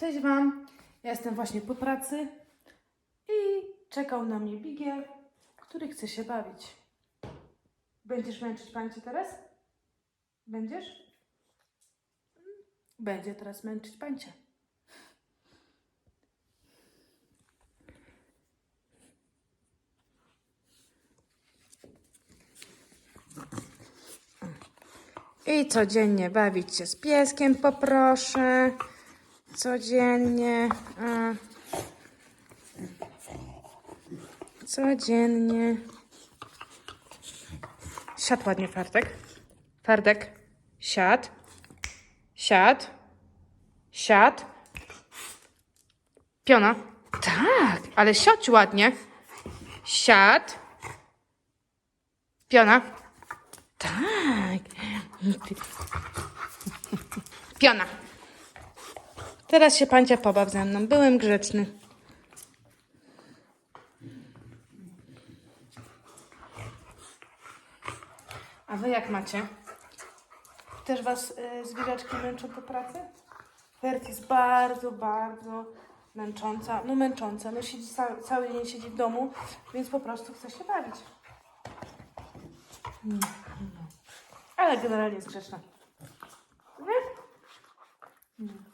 Cześć Wam, ja jestem właśnie po pracy i czekał na mnie Bigiel, który chce się bawić. Będziesz męczyć pańcie teraz? Będziesz? Będzie teraz męczyć pańcie. I codziennie bawić się z pieskiem poproszę. Codziennie. A. Codziennie. Siad ładnie, Fardek. Fardek. Siad. Siad. Siad. Piona. Tak, ale siadź ładnie. Siad. Piona. Tak. Piona. Teraz się pancia pobaw ze mną. Byłem grzeczny. A wy jak macie? Też was y, zwierzaczki męczą po pracy? Fert jest bardzo, bardzo męcząca. No męcząca. No siedzi ca- cały dzień siedzi w domu, więc po prostu chce się bawić. Ale generalnie jest grzeczna. Mm.